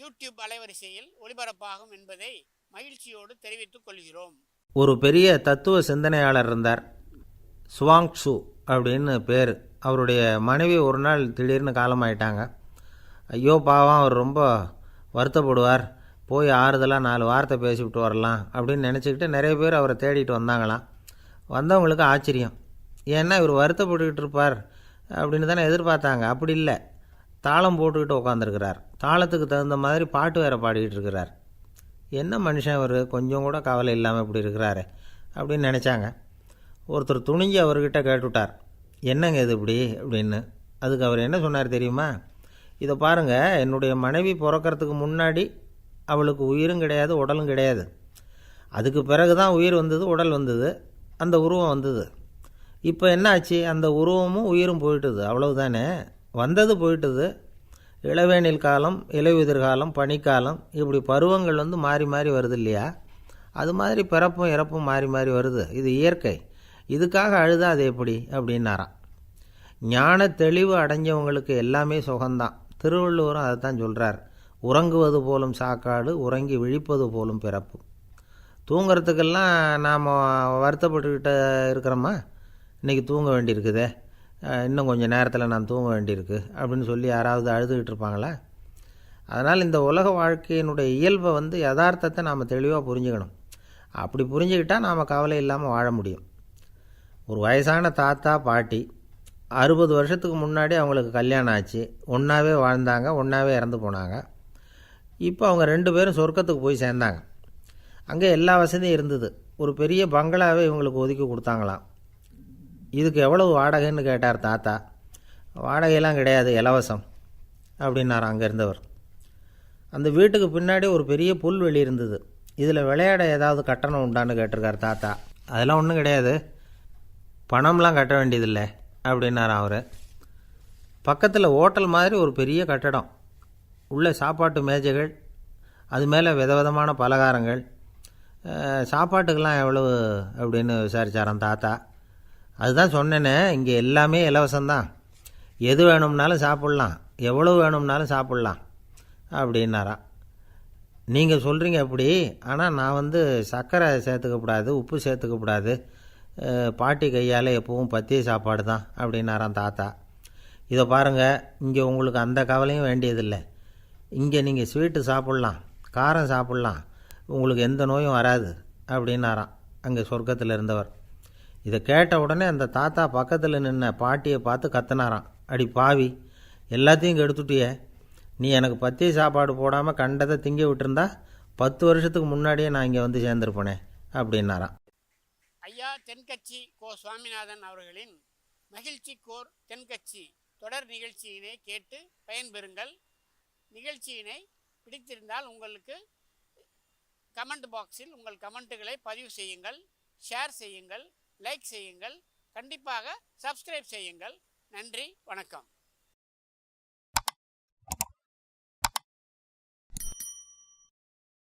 YouTube அலைவரிசையில் ஒளிபரப்பாகும் என்பதை மகிழ்ச்சியோடு தெரிவித்துக் கொள்கிறோம். ஒரு பெரிய தத்துவ சிந்தனையாளர் இருந்தார். சுவாங் சு அப்படின்னு பேர். அவருடைய மனைவி ஒரு நாள் திடீர்னு காலமாயிட்டாங்க. ஐயோ பாவம் அவர் ரொம்ப வருத்தப்படுவார். போய் ஆறுதலாக நாலு வார்த்தை பேசிவிட்டு வரலாம் அப்படின்னு நினச்சிக்கிட்டு நிறைய பேர் அவரை தேடிட்டு வந்தாங்களாம். வந்தவங்களுக்கு ஆச்சரியம். ஏன்னா இவர் வருத்தப்பட்டுக்கிட்டு இருப்பார் அப்படின்னு தானே எதிர்பார்த்தாங்க. அப்படி இல்லை. தாளம் போட்டுக்கிட்டு உட்காந்துருக்கிறார் தாளத்துக்கு தகுந்த மாதிரி பாட்டு வேறு பாடிக்கிட்டு இருக்கிறார். என்ன மனுஷன் அவர் கொஞ்சம் கூட கவலை இல்லாமல் இப்படி இருக்கிறாரு அப்படின்னு நினச்சாங்க. ஒருத்தர் துணிஞ்சு அவர்கிட்ட கேட்டுவிட்டார் என்னங்க இது இப்படி? அப்படின்னு. அதுக்கு அவர் என்ன சொன்னார் தெரியுமா? இதை பாருங்கள் என்னுடைய மனைவி பிறக்கறதுக்கு முன்னாடி அவளுக்கு உயிரும் கிடையாது உடலும் கிடையாது. அதுக்கு பிறகு தான் உயிர் வந்தது உடல் வந்தது அந்த உருவம் வந்தது. இப்போ என்ன ஆச்சு? அந்த உருவமும் உயிரும் போயிட்டுது அவ்வளவுதானே? வந்தது போயிட்டுது. இளவேனில் காலம் இலையுதிர் காலம் பனிக்காலம் இப்படி பருவங்கள் வந்து மாறி மாறி வருது இல்லையா? அது மாதிரி பிறப்பும் இறப்பும் மாறி மாறி வருது. இது இயற்கை. இதுக்காக அழுதா அது எப்படி? அப்படின்னாராம். ஞான தெளிவு அடைஞ்சவங்களுக்கு எல்லாமே சுகந்தான் திருவள்ளுவரும் அதை தான் சொல்கிறார் உறங்குவது போலும் சாக்காடு உறங்கி விழிப்பது போலும் பிறப்பு. தூங்குறதுக்கெல்லாம் நாம் வருத்தப்பட்டுக்கிட்ட இருக்கிறோமா? இன்றைக்கி தூங்க வேண்டியிருக்குதே. இன்னும் கொஞ்சம் நேரத்தில் நான் தூங்க வேண்டியிருக்கு அப்படின்னு சொல்லி யாராவது அழுதுகிட்டு இருப்பாங்களா? அதனால் இந்த உலக வாழ்க்கையினுடைய இயல்பை வந்து யதார்த்தத்தை நாம் தெளிவாக புரிஞ்சுக்கணும். அப்படி புரிஞ்சுக்கிட்டால் நாம் கவலை இல்லாமல் வாழ முடியும். ஒரு வயசான தாத்தா பாட்டி அறுபது வருஷத்துக்கு முன்னாடி அவங்களுக்கு கல்யாணம் ஆச்சு. ஒன்றாவே வாழ்ந்தாங்க ஒன்றாவே இறந்து போனாங்க. இப்போ அவங்க ரெண்டு பேரும் சொர்க்கத்துக்கு போய் சேர்ந்தாங்க. அங்கே எல்லா வசதியும் இருந்தது. ஒரு பெரிய பங்களாவே இவங்களுக்கு ஒதுக்கி கொடுத்தாங்களாம். இதுக்கு எவ்வளவு வாடகைன்னு கேட்டார் தாத்தா. வாடகையெல்லாம் கிடையாது இலவசம் அப்படின்னார் அங்கே இருந்தவர். அந்த வீட்டுக்கு பின்னாடி ஒரு பெரிய புல்வெளி இருந்தது. இதில் விளையாட ஏதாவது கட்டணம் உண்டான்னு கேட்டிருக்கார் தாத்தா. அதெல்லாம் ஒன்றும் கிடையாது. பணம்லாம் கட்ட வேண்டியதில்லை அப்படின்னார் அவர். பக்கத்தில் ஹோட்டல் மாதிரி ஒரு பெரிய கட்டடம். உள்ள சாப்பாட்டு மேஜைகள் அது மேலே விதவிதமான பலகாரங்கள். சாப்பாட்டுக்கெல்லாம் எவ்வளவு அப்படின்னு விசாரித்தாராம் தாத்தா. அதுதான் சொன்னேனே இங்கே எல்லாமே இலவசம்தான். எது வேணும்னாலும் சாப்பிட்லாம். எவ்வளோ வேணும்னாலும் சாப்பிட்லாம். அப்படின்னாராம் நீங்கள் சொல்கிறீங்க அப்படி ஆனால் நான் வந்து சர்க்கரை சேர்த்துக்கக்கூடாது உப்பு சேர்த்துக்கக்கூடாது பாட்டி கையால் எப்பவும் பத்திய சாப்பாடு தான் அப்படின்னாராம் தாத்தா. இதை பாருங்கள் இங்கே உங்களுக்கு அந்த கவலையும் வேண்டியதில்லை. இங்கே நீங்கள் ஸ்வீட்டு சாப்பிட்லாம் காரம் சாப்பிட்லாம். உங்களுக்கு எந்த நோயும் வராது அப்படின்னாராம். அங்கே சொர்க்கத்தில் இருந்தவர். இதை கேட்ட உடனே அந்த தாத்தா பக்கத்தில் நின்ன பாட்டியை பார்த்து கத்தினாராம். அடி பாவி எல்லாத்தையும் கெடுத்துட்டியே நீ எனக்கு பத்திய சாப்பாடு போடாமல் கண்டதை திங்க விட்டுருந்தா பத்து வருஷத்துக்கு முன்னாடியே நான் இங்கே வந்து சேர்ந்துருப்பேனே அப்படின்னாராம். ஐயா தென்கட்சி கோ சுவாமிநாதன் அவர்களின் மகிழ்ச்சி கோர் தென்கட்சி தொடர் நிகழ்ச்சியினை கேட்டு பயன்பெறுங்கள். நிகழ்ச்சியினை பிடித்திருந்தால் உங்களுக்கு கமெண்ட் பாக்ஸில் உங்கள் கமெண்ட்டுகளை பதிவு செய்யுங்கள் ஷேர் செய்யுங்கள். லைக் செய்யுங்கள். கண்டிப்பாக சப்ஸ்கிரைப் செய்யுங்கள். நன்றி. வணக்கம்.